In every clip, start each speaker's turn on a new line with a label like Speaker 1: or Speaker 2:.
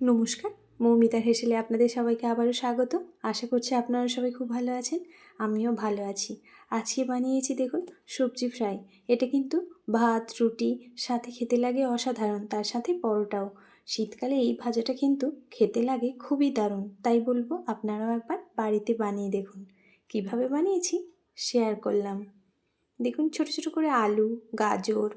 Speaker 1: নমস্কার মৌমিতার হেসেলে আপনাদের সবাইকে আবারও স্বাগত। আশা করছি আপনারা সবাই খুব ভালো আছেন, আমিও ভালো আছি। আজকে বানিয়েছি দেখুন সবজি ফ্রাই। এটা কিন্তু ভাত, রুটি, সাথে খেতে লাগে অসাধারণ, তার সাথে পরোটাও। শীতকালে এই ভাজাটা কিন্তু খেতে লাগে খুবই দারুণ, তাই বলব আপনারাও একবার বাড়িতে বানিয়ে দেখুন। কীভাবে বানিয়েছি? শেয়ার করলাম। দেখুন ছোট ছোট করে আলু, গাজর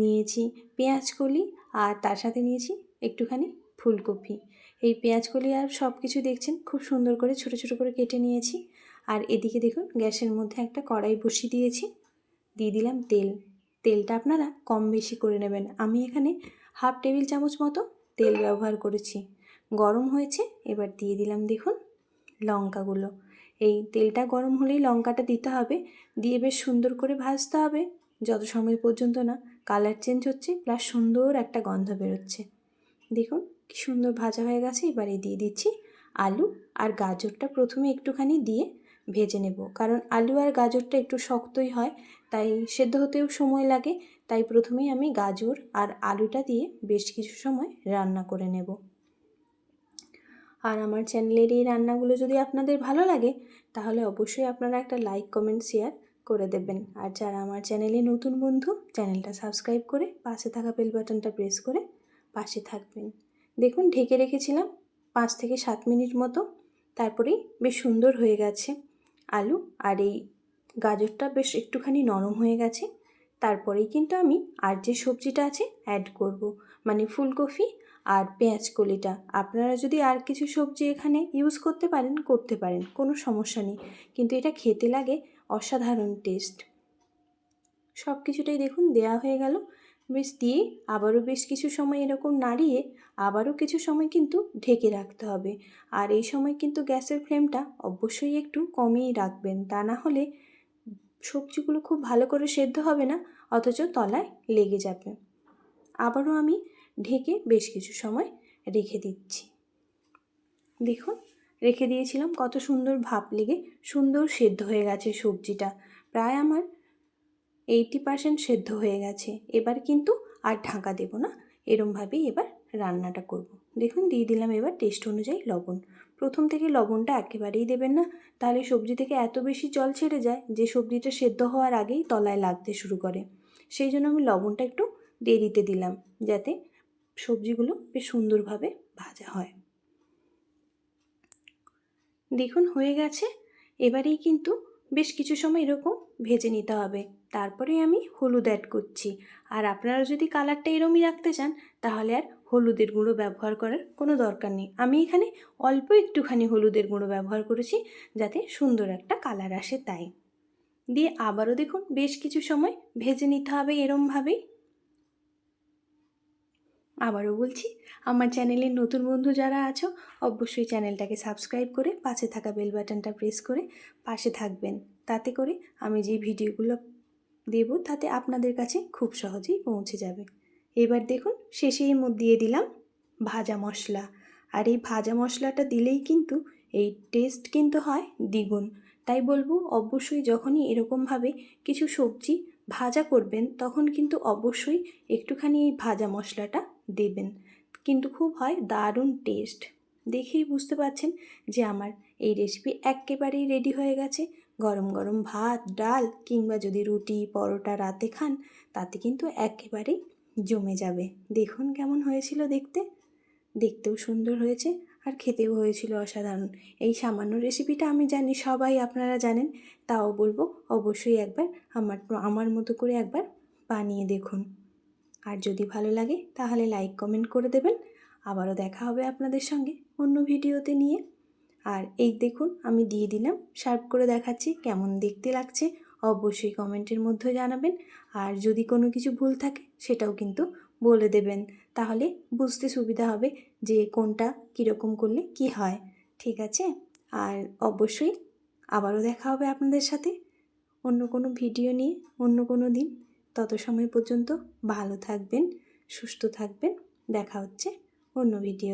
Speaker 1: নিয়েছি, পেঁয়াজ কলি, আর তার সাথে নিয়েছি একটুখানি ফুলকপি। এই পেঁয়াজকলি আর সব কিছু দেখছেন, খুব সুন্দর করে ছোট ছোট করে কেটে নিয়েছি। আর এদিকে দেখুন, গ্যাসের মধ্যে একটা কড়াই বসিয়ে দিয়েছি। দিয়ে দিলাম তেল। তেলটা আপনারা কম বেশি করে নেবেন। আমি এখানে হাফ টেবিল চামচ মতো তেল ব্যবহার করেছি। গরম হয়েছে, এবার দিয়ে দিলাম দেখুন লঙ্কাগুলো। এই তেলটা গরম হলেই লঙ্কাটা দিতে হবে। দিয়ে বেশ সুন্দর করে ভাজতে হবে। যত সময় পর্যন্ত না কালার চেঞ্জ হচ্ছে, প্লাস সুন্দর একটা গন্ধ বেরোচ্ছে। দেখুন কি সুন্দর ভাজা হয়ে গেছে, এবারে দিয়ে দিচ্ছি আলু আর গাজরটা প্রথমে একটুখানি দিয়ে ভেজে নেব। কারণ আলু আর গাজরটা একটু শক্তই হয়, তাই সেদ্ধ হতেও সময় লাগে, তাই প্রথমেই আমি গাজর আর আলুটা দিয়ে বেশ কিছু সময় রান্না করে নেব। আর আমার চ্যানেলের এই রান্নাগুলো যদি আপনাদের ভালো লাগে, তাহলে অবশ্যই আপনারা একটা লাইক, কমেন্ট, শেয়ার করে দেবেন। আর যারা আমার চ্যানেলে নতুন বন্ধু, চ্যানেলটা সাবস্ক্রাইব করে পাশে থাকা বেল বাটনটা প্রেস করে পাশে থাকবেন। দেখুন ঢেকে রেখেছিলাম পাঁচ থেকে সাত মিনিট মতো। তারপরেই বেশ সুন্দর হয়ে গেছে আলু আর এই গাজরটা বেশ একটুখানি নরম হয়ে গেছে। তারপরেই কিন্তু আমি আর যে সবজিটা আছে অ্যাড করব মানে ফুলকপি আর পেঁয়াজ কলিটা। আপনারা যদি আর কিছু সবজি এখানে ইউজ করতে পারেন করতে পারেন, কোনো সমস্যা নেই। কিন্তু এটা খেতে লাগে অসাধারণ টেস্ট সব কিছুটাই দেখুন দেয়া হয়ে গেল। বেশ দিয়ে আবারও বেশ কিছু সময় এরকম নাড়িয়ে আবারও কিছু সময় কিন্তু ঢেকে রাখতে হবে। আর এই সময় কিন্তু গ্যাসের ফ্লেমটা অবশ্যই একটু কমিয়েই রাখবেন। তা না হলে সবজিগুলো খুব ভালো করে সেদ্ধ হবে না, অথচ তলায় লেগে যাবে। আবারও আমি ঢেকে বেশ কিছু সময় রেখে দিচ্ছি। দেখুন, রেখে দিয়েছিলাম কত সুন্দর ভাপ লেগে সুন্দর সেদ্ধ হয়ে গেছে সবজিটা। প্রায় আমার এইটি পার্সেন্ট সেদ্ধ হয়ে গেছে। এবার কিন্তু আর ঢাকা দেব না। এরমভাবেই এবার রান্নাটা করব। দেখুন, দিয়ে দিলাম এবার টেস্ট অনুযায়ী লবণ। প্রথম থেকে লবণটা একেবারেই দেবেন না। তাহলে সবজি থেকে এত বেশি জল ছেড়ে যায় যে সবজিটা সেদ্ধ হওয়ার আগেই তলায় লাগতে শুরু করে। সেই জন্য আমি লবণটা একটু দেরিতে দিলাম, যাতে সবজিগুলো বেশ সুন্দরভাবে ভাজা হয়। দেখুন, হয়ে গেছে। এবারেই কিন্তু বেশ কিছু সময় এরকম ভেজে নিতে হবে। তারপরে আমি হলুদ অ্যাড করছি। আর আপনারা যদি কালারটা এরমই রাখতে চান, তাহলে আর হলুদের গুঁড়ো ব্যবহার করার কোনো দরকার নেই। আমি এখানে অল্প একটুখানি হলুদের গুঁড়ো ব্যবহার করেছি, যাতে সুন্দর একটা কালার আসে তাই। দিয়ে আবারও দেখুন, বেশ কিছু সময় ভেজে নিতে হবে এরমভাবেই। আবারও বলছি, আমার চ্যানেলের নতুন বন্ধু যারা আছো, অবশ্যই চ্যানেলটাকে সাবস্ক্রাইব করে পাশে থাকা বেল বাটনটা প্রেস করে পাশে থাকবেন। তাতে করে আমি যে ভিডিওগুলো দেব তাতে আপনাদের কাছে খুব সহজেই পৌঁছে যাবে। এবার দেখুন শেষে শেষেই দিয়ে দিলাম ভাজা মশলা। আর এই ভাজা মশলাটা দিলেই কিন্তু এই টেস্ট কিন্তু হয় দ্বিগুণ। তাই বলব, অবশ্যই যখনই এরকমভাবে কিছু সবজি ভাজা করবেন, তখন কিন্তু অবশ্যই একটুখানি এই ভাজা মশলাটা দেবেন। কিন্তু খুব হয় দারুণ টেস্ট দেখেই বুঝতে পারছেন যে আমার এই রেসিপি একেবারেই রেডি হয়ে গেছে। গরম গরম ভাত, ডাল কিংবা যদি রুটি, পরোটা রাতে খান, তাতে কিন্তু একেবারেই জমে যাবে। দেখুন কেমন হয়েছিল দেখতে। দেখতেও সুন্দর হয়েছে আর খেতেও হয়েছিল অসাধারণ। এই সামান্য রেসিপিটা আমি জানি সবাই আপনারা জানেন, তাও বলব অবশ্যই একবার আমার আমার মতো করে একবার বানিয়ে দেখুন। আর যদি ভালো লাগে তাহলে লাইক কমেন্ট করে দেবেন। আবারও দেখা হবে আপনাদের সঙ্গে অন্য ভিডিওতে নিয়ে। আর এই দেখুন, আমি দিয়ে দিলাম। সার্ভ করে দেখাচ্ছি কেমন দেখতে লাগছে। অবশ্যই কমেন্টের মধ্যে জানাবেন। আর যদি কোনো কিছু ভুল থাকে, সেটাও কিন্তু বলে দেবেন। তাহলে বুঝতে সুবিধা হবে যে কোনটা কীরকম করলে কি হয়। ঠিক আছে? আর অবশ্যই আবারও দেখা হবে আপনাদের সাথে অন্য কোনো ভিডিও নিয়ে, অন্য কোনো দিন। তত সময় পর্যন্ত ভালো থাকবেন, সুস্থ থাকবেন। দেখা হচ্ছে অন্য ভিডিও